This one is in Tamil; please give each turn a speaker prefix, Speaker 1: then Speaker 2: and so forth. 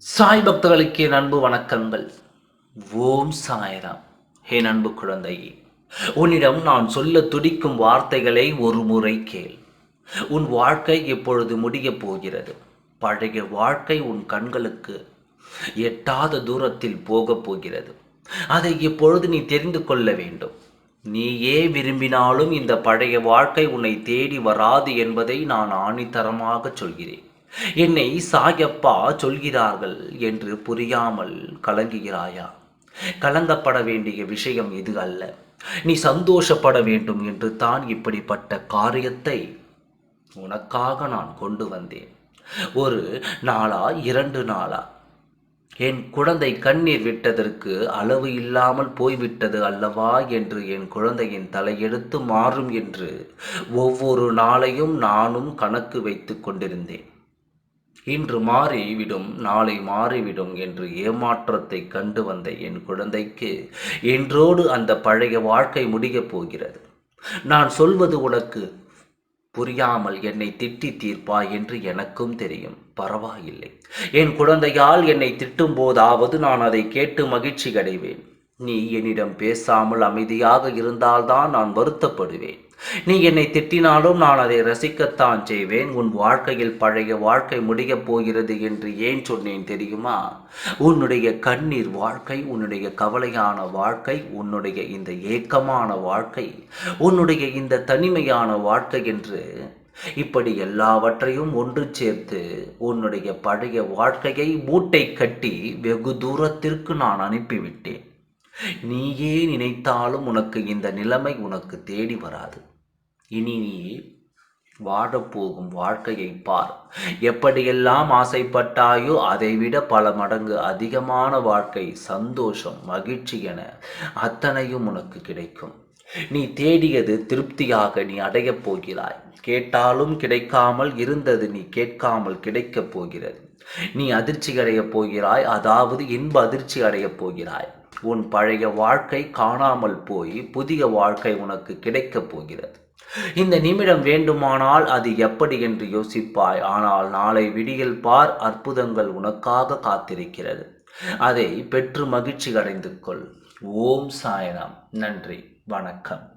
Speaker 1: சாய் பக்தர்களுக்கு என் அன்பு வணக்கங்கள். ஓம் சாய்ராம். என் அன்பு குழந்தையே உன்னிடம் நான் சொல்ல துடிக்கும் வார்த்தைகளை ஒரு முறை கேள். உன் வாழ்க்கை இப்பொழுது முடியப் போகிறது? பழைய வாழ்க்கை உன் கண்களுக்கு எட்டாத தூரத்தில் போகப் போகிறது. அதை இப்பொழுது நீ தெரிந்து கொள்ள வேண்டும்? நீயே விரும்பினாலும் இந்த பழைய வாழ்க்கை உன்னை தேடி வராது என்பதை நான் ஆணித்தரமாக சொல்கிறேன். என்னை சாயப்பா சொல்கிறார்கள் என்று புரியாமல் கலங்குகிறாயா? கலங்கப்பட வேண்டிய விஷயம் இது அல்ல. நீ சந்தோஷப்பட வேண்டும் என்று தான் இப்படிப்பட்ட காரியத்தை உனக்காக நான் கொண்டு வந்தேன். ஒரு நாளா இரண்டு நாளா? என் குழந்தை கண்ணீர் விட்டதற்கு அளவு இல்லாமல் போய்விட்டது அல்லவா என்று என் குழந்தையின் தலையெடுத்து மாறும் என்று ஒவ்வொரு நாளையும் நானும் கணக்கு வைத்து கொண்டிருந்தேன். இன்று மாறிவிடும் நாளை மாறிவிடும் என்று ஏமாற்றத்தை கண்டு வந்த என் குழந்தைக்கு என்றோடு அந்த பழைய வாழ்க்கை முடியப் போகிறது. நான் சொல்வது உனக்கு புரியாமல் என்னை திட்டி தீர்ப்பாய் என்று எனக்கும் தெரியும். பரவாயில்லை. என் குழந்தையால் என்னை திட்டும் போதாவது நான் அதை கேட்டு மகிழ்ச்சி அடைவேன். நீ என்னிடம் பேசாமல் அமைதியாக இருந்தால்தான் நான் வருத்தப்படுவேன். நீ என்னை திட்டினாலும் நான் அதை ரசிக்கத்தான் செய்வேன். உன் வாழ்க்கையில் பழைய வாழ்க்கை முடியப் போகிறது என்று ஏன் சொன்னேன் தெரியுமா? உன்னுடைய கண்ணீர் வாழ்க்கை உன்னுடைய கவலையான வாழ்க்கை உன்னுடைய இந்த ஏக்கமான வாழ்க்கை உன்னுடைய இந்த தனிமையான வாழ்க்கை என்று இப்படி எல்லாவற்றையும் ஒன்று சேர்த்து உன்னுடைய பழைய வாழ்க்கையை மூட்டை கட்டி வெகு தூரத்திற்கு நான் அனுப்பிவிட்டேன். நீயே நினைத்தாலும் உனக்கு இந்த நிலைமை உனக்கு தேடி வராது. இனி நீ வாழப்போகும் வாழ்க்கையை பார். எப்படியெல்லாம் ஆசைப்பட்டாயோ அதைவிட பல மடங்கு அதிகமான வாழ்க்கை சந்தோஷம் மகிழ்ச்சி என அத்தனையும் உனக்கு கிடைக்கும். நீ தேடியது திருப்தியாக நீ அடையப் போகிறாய். கேட்டாலும் கிடைக்காமல் இருந்தது நீ கேட்காமல் கிடைக்கப் போகிறது. நீ அதிர்ச்சி அடையப் போகிறாய் அதாவது இன்ப அதிர்ச்சி அடையப் போகிறாய். உன் பழைய வாழ்க்கை காணாமல் போய் புதிய வாழ்க்கை உனக்கு கிடைக்கப் போகிறது. இந்த நிமிடம் வேண்டுமானால் அது எப்படி என்று யோசிப்பாய். ஆனால் நாளை விடியல் பார் அற்புதங்கள் உனக்காக காத்திருக்கிறது. அதை பெற்று மகிழ்ச்சி அடைந்து கொள். ஓம் சாயராம். நன்றி. வணக்கம்.